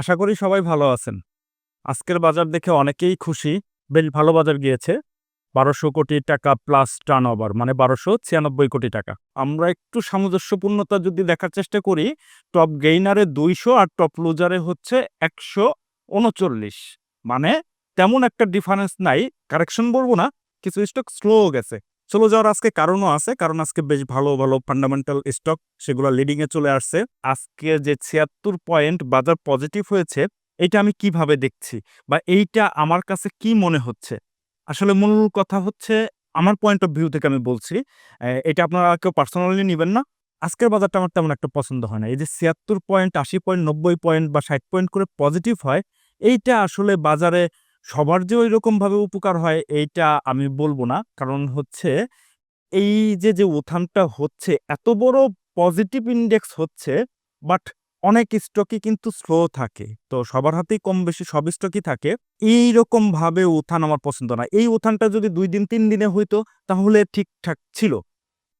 আশা করি সবাই ভালো আছেন। আজকের বাজার দেখে অনেকেই খুশি, বেশ ভালো বাজার গিয়েছে। বারোশো কোটি টাকা প্লাস টার্ন ওভার মানে বারোশো ছিয়ানব্বই কোটি টাকা। আমরা একটু সামঞ্জস্যপূর্ণতা যদি দেখার চেষ্টা করি টপ গেইনারে দুইশো আর টপ লুজারে হচ্ছে একশো উনচল্লিশ। মানে তেমন একটা ডিফারেন্স নাই। কারেকশন বলব না, কিছু স্টক স্লো গেছে। স্লো যাওয়ার আজকে কারণও আছে, কারণ আজকে বেশ ভালো ভালো ফান্ডামেন্টাল স্টক সেগুলো লিডিংয়ে চলে আসছে। আজকে যে ছিয়াত্তর পয়েন্ট বাজার পজিটিভ হয়েছে এটা আমি কীভাবে দেখছি বা এইটা আমার কাছে কি মনে হচ্ছে? আসলে মূল কথা হচ্ছে, আমার পয়েন্ট অফ ভিউ থেকে আমি বলছি এটা আপনারা কেউ পার্সোনালি নেবেন না। আজকের বাজারটা আমার তেমন একটা পছন্দ হয় না। এই যে ছিয়াত্তর পয়েন্ট আশি পয়েন্ট নব্বই পয়েন্ট বা ষাট পয়েন্ট করে পজিটিভ হয়, এইটা আসলে বাজারে সবার যে ওই রকম ভাবে উপকার হয়, এইটা আমি বলব না। কারণ হচ্ছে, এই যে যে উত্থানটা হচ্ছে, এত বড় পজিটিভ ইন্ডেক্স হচ্ছে বাট অনেক স্টকই কিন্তু স্লো থাকে। তো সবার হাতেই কম বেশি সব স্টকই থাকে। এই রকম ভাবে উত্থান আমার পছন্দ না। এই উত্থানটা যদি দুই দিন, তিন দিনে হইতো, তাহলে ঠিকঠাক ছিল।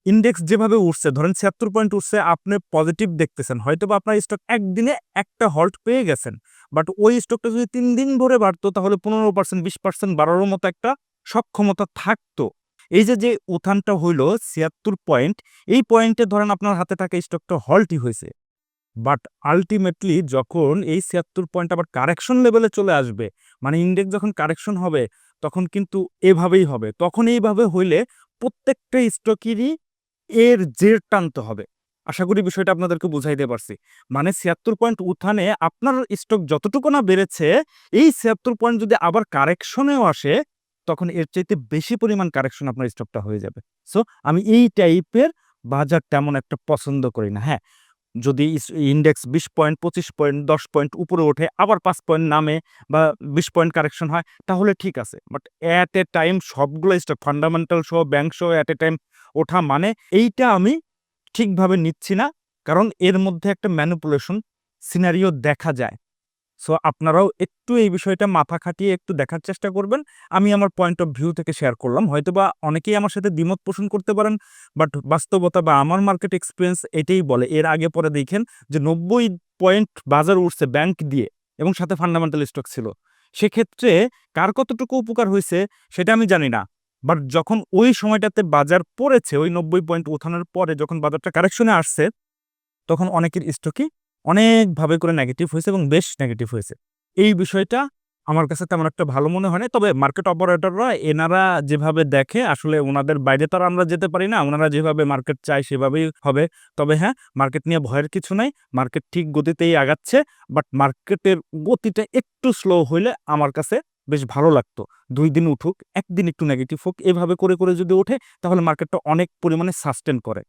ইন্ডেক্স যেভাবে উঠছে, ধরেন ছিয়াত্তর পয়েন্ট উঠছে, আপনি পজিটিভ দেখতেছেন। হয়তো বা আপনার স্টক একদিনে একটা হল্ট পেয়ে গেছেন বাট ওই স্টকটা যদি তিন দিন ধরে বাড়তো, তাহলে পনেরো পার্সেন্ট বিশ পার্সেন্ট বাড়ানোর মতো একটা সক্ষমতা থাকতো। এই যে যে উত্থানটা হইল ছিয়াত্তর পয়েন্ট এই পয়েন্টে ধরেন আপনার হাতে থাকা স্টকটা হল্টই হয়েছে। বাট আলটিমেটলি যখন এই ছিয়াত্তর পয়েন্ট আবার কারেকশন লেভেলে চলে আসবে মানে ইন্ডেক্স যখন কারেকশন হবে, তখন কিন্তু এভাবেই হবে। তখন এইভাবে হইলে প্রত্যেকটা স্টকেরই এর জের টানতে হবে। আশা করি বিষয়টা আপনাদেরকে বুঝাইতে পারছি। মানে ছিয়াত্তর পয়েন্ট উত্থানে আপনার স্টক যতটুকু না বেড়েছে, এই ছিয়াত্তর পয়েন্ট যদি আবার কারেকশনেও আসে, তখন এর চাইতে বেশি পরিমাণ কারেকশন আপনার স্টকটা হয়ে যাবে। সো আমি এই টাইপের বাজার তেমন একটা পছন্দ করি না। হ্যাঁ যদি ইন্ডেক্স বিশ পয়েন্ট, পঁচিশ পয়েন্ট, দশ পয়েন্ট উপরে ওঠে, আবার পাঁচ পয়েন্ট নামে বা বিশ পয়েন্ট কারেকশন হয়, তাহলে ঠিক আছে। বাট অ্যাট এ টাইম সবগুলো স্টক ফান্ডামেন্টাল সহ ব্যাংক সহ অ্যাট এ টাইম ওঠা মানে এইটা আমি ঠিকভাবে নিচ্ছি না, কারণ এর মধ্যে একটা ম্যানুপুলেশন সিনারিও দেখা যায়। সো আপনারাও একটু এই বিষয়টা মাথা খাটিয়ে একটু দেখার চেষ্টা করবেন। আমি আমার পয়েন্ট অফ ভিউ থেকে শেয়ার করলাম। হয়তোবা অনেকেই আমার সাথে দ্বিমত পোষণ করতে পারেন বাট বাস্তবতা বা আমার মার্কেট এক্সপিরিয়েন্স এটাই বলে। এর আগে পরে দেখেন যে নব্বই পয়েন্ট বাজার উঠছে ব্যাংক দিয়ে এবং সাথে ফান্ডামেন্টাল স্টক ছিল। সেক্ষেত্রে কার কতটুকু উপকার হয়েছে সেটা আমি জানি না। বাট যখন ওই সময়টাতে বাজার পড়েছে, ওই নব্বই পয়েন্ট উঠানোর পরে যখন বাজারটা কারেকশনে আসছে, তখন অনেকের স্টকই অনেকভাবে করে নেগেটিভ হয়েছে এবং বেশ নেগেটিভ হয়েছে। এই বিষয়টা আমার কাছে তেমন একটা ভালো মনে হয় না তবে মার্কেট অপারেটররা এনারা যেভাবে দেখে, আসলে ওনাদের বাইরে তো আর আমরা যেতে পারি না, ওনারা যেভাবে মার্কেট চায় সেভাবেই হবে। তবে হ্যাঁ মার্কেট নিয়ে ভয়ের কিছু নাই মার্কেট ঠিক গতিতেই আগাচ্ছে বাট মার্কেটের গতিটা একটু স্লো হইলে আমার কাছে বেশ ভালো লাগতো। দুই দিন উঠুক, একদিন একটু নেগেটিভ হোক, এভাবে করে করে যদি ওঠে, তাহলে মার্কেটটা অনেক পরিমাণে সাস্টেন করে।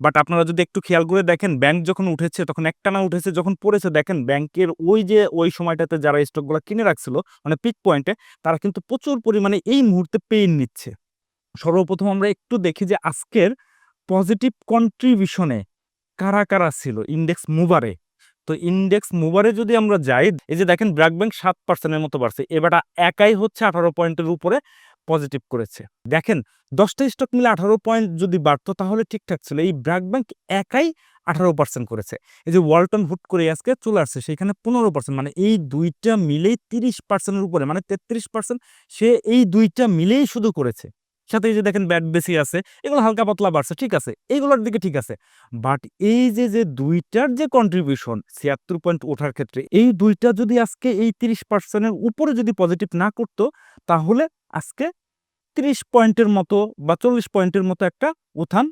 বাট আপনারা যদি একটু খেয়াল করে দেখেন ব্যাংক যখন উঠেছে, তখন একটানা উঠেছে, যখন পড়েছে, দেখেন ব্যাংকের ওই যে, ওই সময়টাতে যারা স্টকগুলো কিনে রাখছিল মানে পিক পয়েন্টে তারা কিন্তু প্রচুর পরিমাণে এই মুহূর্তে পেইন নিচ্ছে। সর্বপ্রথম আমরা একটু দেখি যে, আজকের পজিটিভ কন্ট্রিবিউশনে কারা কারা ছিল? ইন্ডেক্স মুভারে তো ইন্ডেক্স মুভারে যদি আমরা যাই, এই যে দেখেন ব্র্যাক ব্যাংক সাত পার্সেন্টের মতো বাড়ছে। এবারটা একাই হচ্ছে আঠারো পয়েন্টের উপরে পজিটিভ করেছে। দেখেন, দশটা স্টক মিলে আঠারো পয়েন্ট যদি বাড়তো, তাহলে ঠিকঠাক ছিল। এই ব্র্যাক ব্যাংক একাই আঠারো পার্সেন্ট করেছে। এই যে ওয়ালটন হুট করে আজকে চলে আসছে, সেখানে পনেরো পার্সেন্ট মানে এই দুইটা মিলেই তিরিশ পার্সেন্টের উপরে মানে তেত্রিশ পার্সেন্ট সে এই দুইটা মিলেই শুধু করেছে। সাথে যে দেখেন ব্যাট বেশি আছে, এগুলো হালকা পাতলা বাড়ছে, ঠিক আছে? এইগুলোর দিকে ঠিক আছে। বাট এই যে যে দুইটার যে কন্ট্রিবিউশন ছিয়াত্তর পয়েন্ট ওঠার ক্ষেত্রে, এই দুইটা যদি আজকে এই তিরিশ পার্সেন্টের উপরে যদি পজিটিভ না করতো, তাহলে আজকে তিরিশ পয়েন্টের মতো বা চল্লিশ পয়েন্টের মতো একটা উত্থান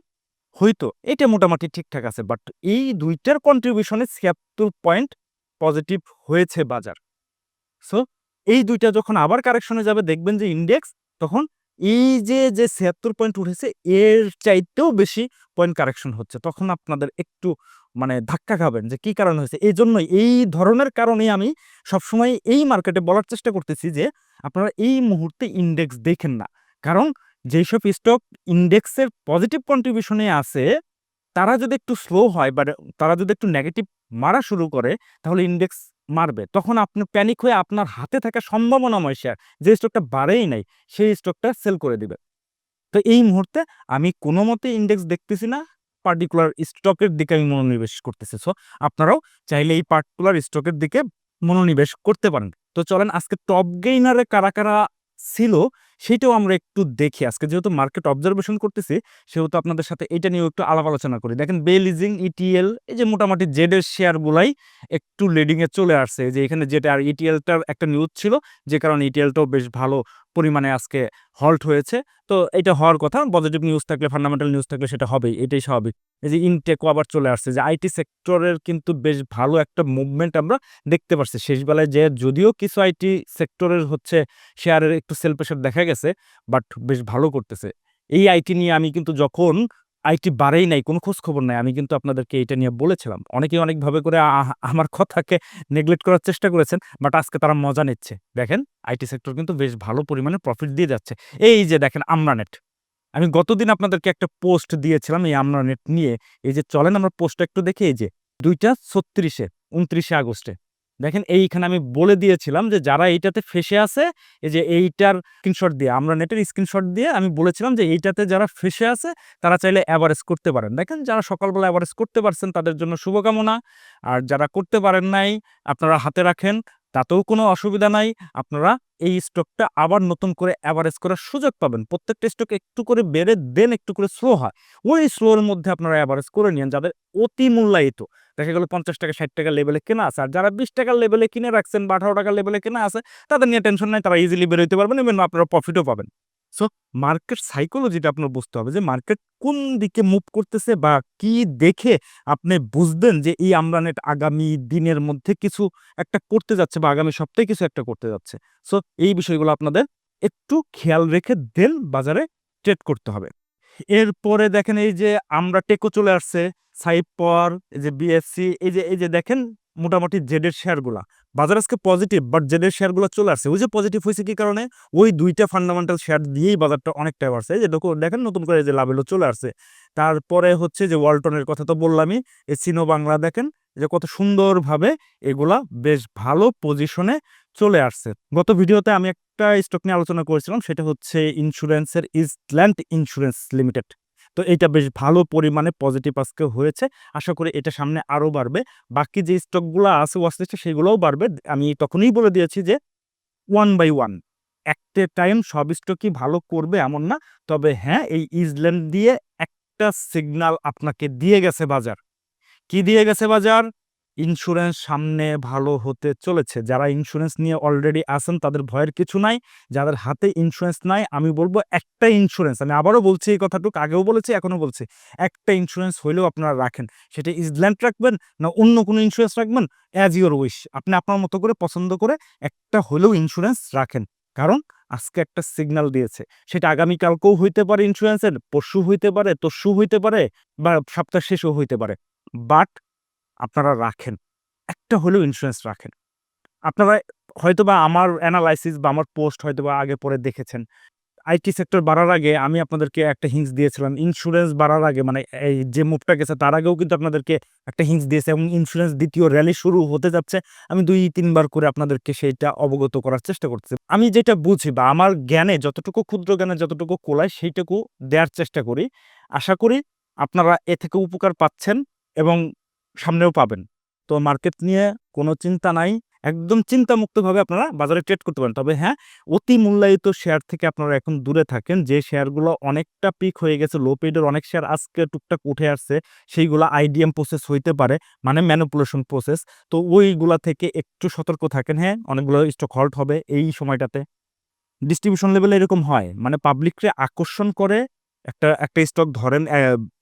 হইতো। এটা মোটামুটি ঠিকঠাক আছে বাট এই দুইটার কন্ট্রিবিউশনে ছিয়াত্তর পয়েন্ট পজিটিভ হয়েছে বাজার। সো এই দুইটা যখন আবার কারেকশনে যাবে, দেখবেন যে ইন্ডেক্স তখন এই যে যে ছিয়াত্তর পয়েন্ট উঠেছে, এর চাইতেও বেশি পয়েন্ট কারেকশন হচ্ছে। তখন আপনাদের একটু মানে ধাক্কা খাবেন যে, কি কারণ হয়েছে? এই জন্যই এই ধরনের কারণেই আমি সবসময় এই মার্কেটে বলার চেষ্টা করতেছি যে, আপনারা এই মুহূর্তে ইন্ডেক্স দেখেন না। কারণ যেসব স্টক ইন্ডেক্সের পজিটিভ কন্ট্রিবিউশনে আছে, তারা যদি একটু স্লো হয় বা তারা যদি একটু নেগেটিভ মারা শুরু করে, তাহলে ইন্ডেক্স মারবে। তখন আপনি প্যানিক হয়ে আপনার হাতে থাকা সম্ভাবনাময় শেয়ার যে স্টকটা বাড়েই নাই, সেই স্টকটা সেল করে দিবে। তো এই মুহূর্তে আমি কোনো মতে ইন্ডেক্স দেখতেছি না পার্টিকুলার স্টকের দিকে আমি মনোনিবেশ করতেছি। সো আপনারাও চাইলে এই পার্টিকুলার স্টকের দিকে মনোনিবেশ করতে পারেন। তো চলেন আজকে টপ গেইনারে কারা কারা ছিল, সেটাও আমরা একটু দেখি। আজকে যেহেতু মার্কেট অবজারভেশন করতেছি, সেহেতু আপনাদের সাথে এটা নিয়েও একটু আলাপ আলোচনা করি। দেখেন বেলিজিং ইটিএল এই যে মোটামুটি জেডের শেয়ারগুলাই একটু লিডিংয়ে চলে আসছে। যে এখানে যেটা আর ইটিএলটার একটা নিউজ ছিল, যে কারণে ইটিএলটাও বেশ ভালো পরিমাণে আজকে হল্ট হয়েছে। তো এটা হওয়ার কথা পজিটিভ নিউজ থাকলে ফান্ডামেন্টাল নিউজ থাকলে সেটা হবেই, এটাই স্বাভাবিক। এই যে ইনটেকও আবার চলে আসছে, যে আইটি সেক্টরের কিন্তু বেশ ভালো একটা মুভমেন্ট আমরা দেখতে পাচ্ছি শেষবেলায় যে যদিও কিছু আইটি সেক্টরের হচ্ছে শেয়ারের একটু সেল প্রেশার দেখা গেছে বাট বেশ ভালো করতেছে। এই আইটি নিয়ে আমি কিন্তু যখন আইটি বাড়েই নাই, কোনো খোঁজ খবর নাই। আমি কিন্তু আপনাদেরকে এটা নিয়ে বলেছিলাম। অনেকেই অনেকভাবে করে আমার কথাকে নেগলেক্ট করার চেষ্টা করেছেন বাট আজকে তারা মজা নিচ্ছে। দেখেন, আইটি সেক্টর কিন্তু বেশ ভালো পরিমাণে প্রফিট দিয়ে যাচ্ছে। এই যে দেখেন, আমরানেট। আমি গতদিন আপনাদেরকে একটা পোস্ট দিয়েছিলাম এই আমরানেট নিয়ে। এই যে চলেন, আমরা পোস্টটা একটু দেখে। এই যে, দুইটা ছত্রিশে, উনত্রিশে আগস্টে। দেখেন, এইখানে আমি বলে দিয়েছিলাম যে, যারা এইটাতে ফেসে আছে, এই যে এইটার স্ক্রিনশট দিয়ে, আমরা নেটের স্ক্রিনশট দিয়ে আমি বলেছিলাম যে, এইটাতে যারা ফেসে আছে, তারা চাইলে অ্যাভারেজ করতে পারেন। দেখেন, যারা সকালবেলা অ্যাভারেজ করতে পারছেন, তাদের জন্য শুভকামনা। আর যারা করতে পারেন নাই, আপনারা হাতে রাখেন। তাতেও কোনো অসুবিধা নাই। আপনারা এই স্টকটা আবার নতুন করে অ্যাভারেজ করার সুযোগ পাবেন। প্রত্যেকটা স্টক একটু করে বেড়ে দেন, একটু করে স্লো হয়। ওই স্লোর মধ্যে আপনারা অ্যাভারেজ করে নিন যাদের অতি মূল্যায়িত। দেখা গেল পঞ্চাশ টাকা, ষাট টাকা লেভেলে কেনা আছে, আর যারা বিশ টাকার লেভেলে কিনে রাখছেন বা আঠারো টাকার লেভেলে কেনা আছে, তাদের নিয়ে টেনশন নাই, তারা ইজিলি বেরোতে পারবেন এবং আপনারা প্রফিটও পাবেন। সো মার্কেট সাইকোলজিটা আপনার বুঝতে হবে যে মার্কেট কোন দিকে মুভ করতেছে বা কি দেখে আপনি বুঝবেন যে, এই আমরানেট আগামী দিনের মধ্যে কিছু একটা করতে যাচ্ছে বা আগামী সপ্তাহে কিছু একটা করতে যাচ্ছে। সো এই বিষয়গুলো আপনাদের একটু খেয়াল রেখে দেন বাজারে ট্রেড করতে হবে। এরপরে দেখেন এই যে, আমরা টেকো চলে আসছে সাইপর এই যে বিএসসি এই যে এই যে দেখেন মোটামুটি জেডের শেয়ারগুলা বাজার আজকে পজিটিভ বাট জেডের শেয়ারগুলো চলে আসছে। ওই যে পজিটিভ হয়েছে কি কারণে? ওই দুইটা ফান্ডামেন্টাল শেয়ার দিয়েই বাজারটা অনেকটা বাড়ছে। যে দেখো- দেখেন নতুন করে যে লাভেলো চলে আসছে। তারপরে হচ্ছে যে ওয়ালটনের কথা তো বললামই, এই সিনো বাংলা দেখেন যে কত সুন্দরভাবে এগুলা বেশ ভালো পজিশনে চলে আসছে। গত ভিডিওতে আমি একটা স্টক নিয়ে আলোচনা করেছিলাম, সেটা হচ্ছে ইন্স্যুরেন্সের ইস্টল্যান্ড ইন্স্যুরেন্স লিমিটেড তো এটা বেশ ভালো পরিমাণে পজিটিভ আজকে হয়েছে। আশা করি এটা সামনে আরও বাড়বে। বাকি যে স্টকগুলো আছে ওয়াচলিস্টে সেগুলোও বাড়বে। আমি তখনই বলে দিয়েছি যে ওয়ান বাই ওয়ান একটা টাইম সব স্টকই ভালো করবে এমন না। তবে হ্যাঁ এই ইজল্যান্ড দিয়ে একটা সিগনাল আপনাকে দিয়ে গেছে বাজার। কি দিয়ে গেছে বাজার? ইন্স্যুরেন্স সামনে ভালো হতে চলেছে। যারা ইন্স্যুরেন্স নিয়ে অলরেডি আছেন, তাদের ভয়ের কিছু নাই। যাদের হাতে ইন্স্যুরেন্স নাই, আমি বলব একটা ইন্স্যুরেন্স আমি আবারও বলছি এই কথাটুকু, আগেও বলেছি, এখনও বলছি। একটা ইন্স্যুরেন্স হইলেও আপনারা রাখেন। সেটা ইজল্যান্ড রাখবেন না অন্য কোনো ইন্স্যুরেন্স রাখবেন অ্যাজ ইউর উইশ আপনি আপনার মতো করে পছন্দ করে একটা হলেও ইন্স্যুরেন্স রাখেন। কারণ আজকে একটা সিগন্যাল দিয়েছে। সেটা আগামীকালকেও হইতে পারে ইন্স্যুরেন্সের পরশু হইতে পারে, তরশু হইতে পারে, বা সপ্তাহ শেষও হইতে পারে। বাট আপনারা রাখেন। একটা হলেও ইন্স্যুরেন্স রাখেন। আপনারা হয়তোবা আমার অ্যানালাইসিস বা আমার পোস্ট হয়তো বা আগে পরে দেখেছেন। আইটি সেক্টর বাড়ার আগে আমি আপনাদেরকে একটা হিংস দিয়েছিলাম। ইন্স্যুরেন্স বাড়ার আগে মানে এই যে মুভটা গেছে তার আগেও কিন্তু আপনাদেরকে একটা হিংস দিয়েছে এবং ইন্স্যুরেন্স দ্বিতীয় র্যালি শুরু হতে যাচ্ছে। আমি দুই, তিনবার করে আপনাদেরকে সেইটা অবগত করার চেষ্টা করছি। আমি যেটা বুঝি বা আমার জ্ঞানে যতটুকু ক্ষুদ্র জ্ঞানে যতটুকু কোলায় সেইটুকু দেওয়ার চেষ্টা করি। আশা করি আপনারা এ থেকে উপকার পাচ্ছেন এবং সামনেও পাবেন। তো মার্কেট নিয়ে কোনো চিন্তা নাই। একদম চিন্তামুক্তভাবে আপনারা বাজারে ট্রেড করতে পারেন। তবে হ্যাঁ অতি মূল্যায়িত শেয়ার থেকে আপনারা এখন দূরে থাকেন। যে শেয়ারগুলো অনেকটা পিক হয়ে গেছে লো পেডের অনেক শেয়ার আজকে টুকটাক উঠে আসছে, সেইগুলো আইডিএম প্রসেস হইতে পারে মানে ম্যানিপুলেশন প্রসেস তো ওইগুলা থেকে একটু সতর্ক থাকেন। হ্যাঁ অনেকগুলো স্টক হল্ট হবে এই সময়টাতে। ডিস্ট্রিবিউশন লেভেলে এরকম হয় মানে পাবলিককে আকর্ষণ করে একটা একটা স্টক ধরেন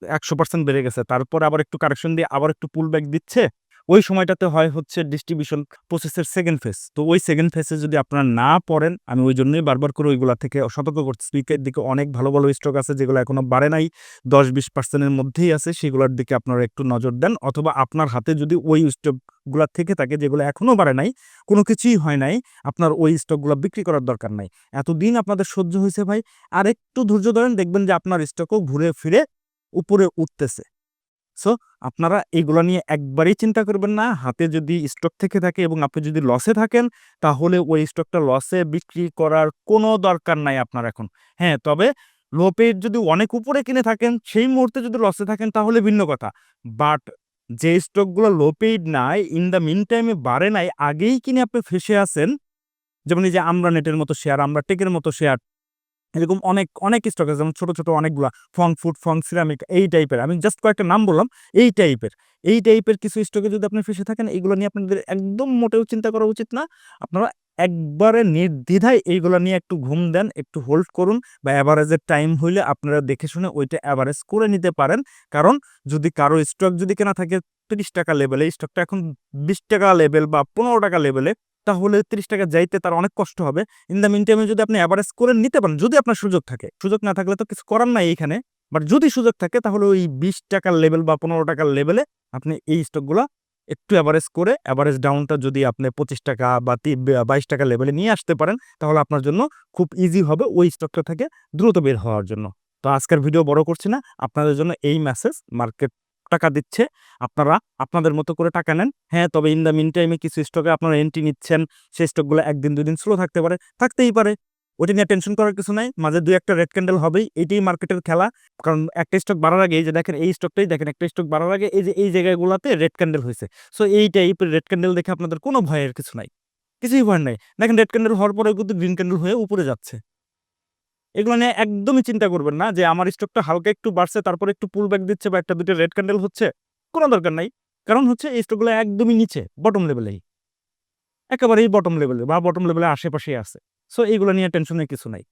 একশো পার্সেন্ট বেড়ে গেছে। তারপর আবার একটু কারেকশন দিয়ে আবার একটু পুল ব্যাক দিচ্ছে। ওই সময়টাতে হয় হচ্ছে ডিস্ট্রিবিউশন প্রসেসের সেকেন্ড ফেজ তো ওই সেকেন্ড ফেজে যদি আপনারা না পড়েন, আমি ওই জন্যই বারবার করে ওইগুলা থেকে সতর্ক করছি। স্পিকের দিকে অনেক ভালো ভালো স্টক আছে যেগুলো এখনও বাড়ে নাই, দশ বিশ পার্সেন্টের মধ্যেই আছে, সেগুলোর দিকে আপনারা একটু নজর দেন। অথবা আপনার হাতে যদি ওই স্টকগুলো থেকে থাকে যেগুলো এখনও বাড়ে নাই, কোনো কিছুই হয় নাই, আপনার ওই স্টকগুলো বিক্রি করার দরকার নাই। এতদিন আপনাদের সহ্য হয়েছে ভাই। আর একটু ধৈর্য ধরেন, দেখবেন যে আপনার স্টকও ঘুরে ফিরে উপরে উঠতেছে। সো আপনারা এগুলো নিয়ে একবারেই চিন্তা করবেন না। হাতে যদি স্টক থেকে থাকে এবং আপনি যদি লসে থাকেন, তাহলে ওই স্টকটা লসে বিক্রি করার কোনো দরকার নাই আপনার এখন। হ্যাঁ তবে লোপের যদি অনেক উপরে কিনে থাকেন, সেই মুহূর্তে যদি লসে থাকেন, তাহলে ভিন্ন কথা। বাট যে স্টকগুলো লো পেইড নাই ইন দ্য মিন টাইমে বাড়ে নাই, আগেই কিনে আপনি ফেসে আছেন। যেমন এই যে আমরা নেটের মতো শেয়ার আমরা টেকের মতো শেয়ার এরকম অনেক অনেক স্টক আছে। যেমন ছোটো ছোটো অনেকগুলো, ফং ফুড, ফং সিরামিক এই টাইপের আমি জাস্ট কয়েকটা নাম বললাম, এই টাইপের এই টাইপের কিছু স্টকে যদি আপনি ফেসে থাকেন, এগুলো নিয়ে আপনাদের একদম মোটেও চিন্তা করা উচিত না। আপনারা একবারে নির্দ্বিধায় এইগুলো নিয়ে একটু ঘুম দেন, একটু হোল্ড করুন বা অ্যাভারেজের টাইম হইলে আপনারা দেখে শুনে ওইটা অ্যাভারেজ করে নিতে পারেন। কারণ যদি কারও স্টক যদি কেনা থাকে, তিরিশ টাকা লেভেলে স্টকটা এখন বিশ টাকা লেভেল বা পনেরো টাকা লেভেলে তাহলে তিরিশ টাকা যাইতে তার অনেক কষ্ট হবে। ইন দ্য মিন টাইমে যদি আপনি অ্যাভারেজ করে নিতে পারেন, যদি আপনার সুযোগ থাকে। সুযোগ না থাকলে তো কিছু করার নাই এইখানে বাট যদি সুযোগ থাকে, তাহলে ওই বিশ টাকার লেভেল বা পনেরো টাকার লেভেলে আপনি এই স্টকগুলো একটু অ্যাভারেজ করে অ্যাভারেজ ডাউনটা যদি আপনি পঁচিশ টাকা বা বাইশ টাকা লেভেলে নিয়ে আসতে পারেন, তাহলে আপনার জন্য খুব ইজি হবে ওই স্টকটা থেকে দ্রুত বের হওয়ার জন্য। তো আজকের ভিডিও বড় করছি না। আপনাদের জন্য এই মেসেজ মার্কেট টাকা দিচ্ছে, আপনারা আপনাদের মতো করে টাকা নেন। হ্যাঁ তবে ইন দ্য মিন টাইমে কিছু স্টকে আপনারা এন্ট্রি নিচ্ছেন, সেই স্টকগুলো একদিন, দুদিন স্লো থাকতে পারে, থাকতেই পারে। ওটা নিয়ে টেনশন করার কিছু নাই। মাঝে দুই একটা রেড ক্যান্ডেল হবেই, এটাই মার্কেটের খেলা। কারণ একটা স্টক বাড়ার আগে এই যে দেখেন, এই স্টকটাই দেখেন, একটা স্টক বাড়ার আগে এই যে, এই জায়গাগুলোতে রেড ক্যান্ডেল হয়েছে। সো এই টাইপের রেড ক্যান্ডেল দেখে আপনাদের কোনো ভয়ের কিছু নাই। কিছুই ভয় নাই। দেখেন রেড ক্যান্ডেল হওয়ার পরে কিন্তু গ্রিন ক্যান্ডেল হয়ে উপরে যাচ্ছে। এগুলো নিয়ে একদমই চিন্তা করবেন না যে আমার স্টকটা হালকা একটু বাড়ছে, তারপরে একটু পুল ব্যাক দিচ্ছে বা একটা দুটো রেড ক্যান্ডেল হচ্ছে, কোনো দরকার নাই। কারণ হচ্ছে এই স্টকগুলো একদমই নিচে বটম লেভেলেই একেবারেই বটম লেভেলে বা বটম লেভেলের আশেপাশেই আছে। সো এইগুলো নিয়ে টেনশনের কিছু নাই।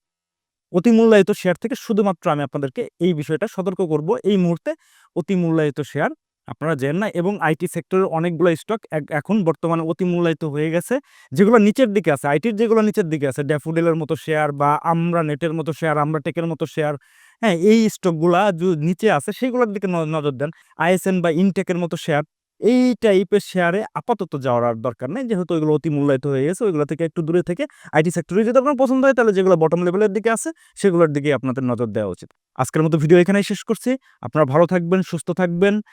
অতি মূল্যায়িত শেয়ার থেকে শুধুমাত্র আমি আপনাদেরকে এই বিষয়টা সতর্ক করব। এই মুহূর্তে অতি মূল্যায়িত শেয়ার আপনারা জেন না এবং আইটি সেক্টরের অনেকগুলো স্টক এখন বর্তমানে অতি মূল্যায়িত হয়ে গেছে। যেগুলো নিচের দিকে আছে, আইটির যেগুলো নিচের দিকে আছে, ড্যাফোডিলের মতো শেয়ার বা আমরা নেটের মতো শেয়ার আমরা টেকের মতো শেয়ার হ্যাঁ এই স্টকগুলা নিচে আছে, সেগুলোর দিকে নজর দেন। আইএসএন বা ইনটেকের মতো শেয়ার এই টাইপের শেয়ারে আপাতত যাওয়ার আর দরকার নেই। যেহেতু ওইগুলো অতি মূল্যায়িত হয়ে গেছে, ওইগুলো থেকে একটু দূরে থেকে আইটি সেক্টরে যদি আপনার পছন্দ হয়, তাহলে যেগুলো বটম লেভেলের দিকে আছে, সেগুলোর দিকে আপনাদের নজর দেওয়া উচিত। আজকের মতো ভিডিও এখানেই শেষ করছি। আপনারা ভালো থাকবেন, সুস্থ থাকবেন।